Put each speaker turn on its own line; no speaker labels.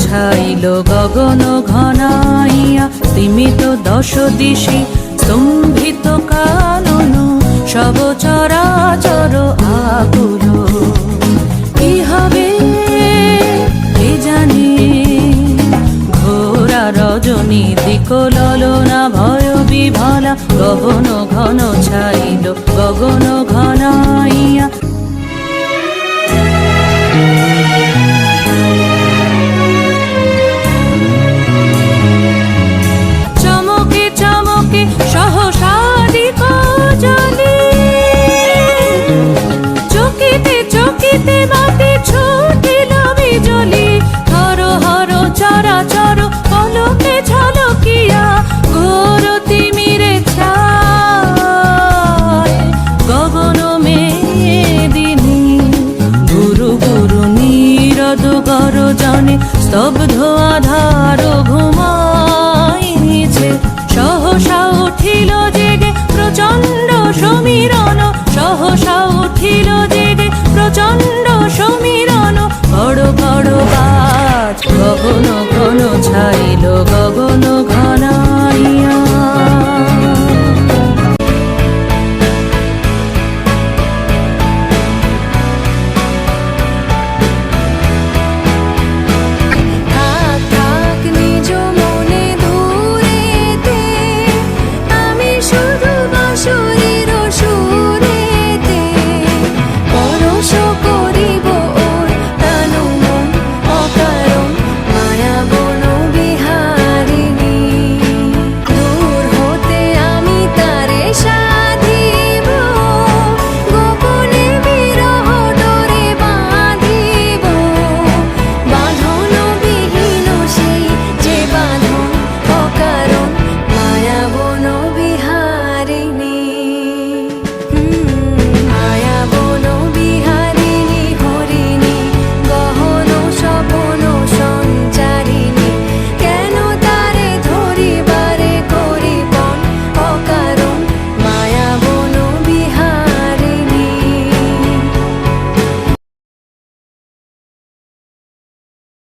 ছাইল গগন ঘনাইয়া স্তিমিত দশ দিশি স্তম্ভিত কানন সব চরাচর আকুল কি হবে কে জানে? ঘোরা রজনী দিক ললনা ভয় বিভলা, গগন ঘন ছাইল গগন ঘনাইয়া আধার ঘুমাইছে সহসা উঠিল জেগে প্রচণ্ড সমীরণ। সহসা উঠিল জেগে প্রচণ্ড সমীরণ। বড় বড় গাছ গগন ঘন ছাইল, গগন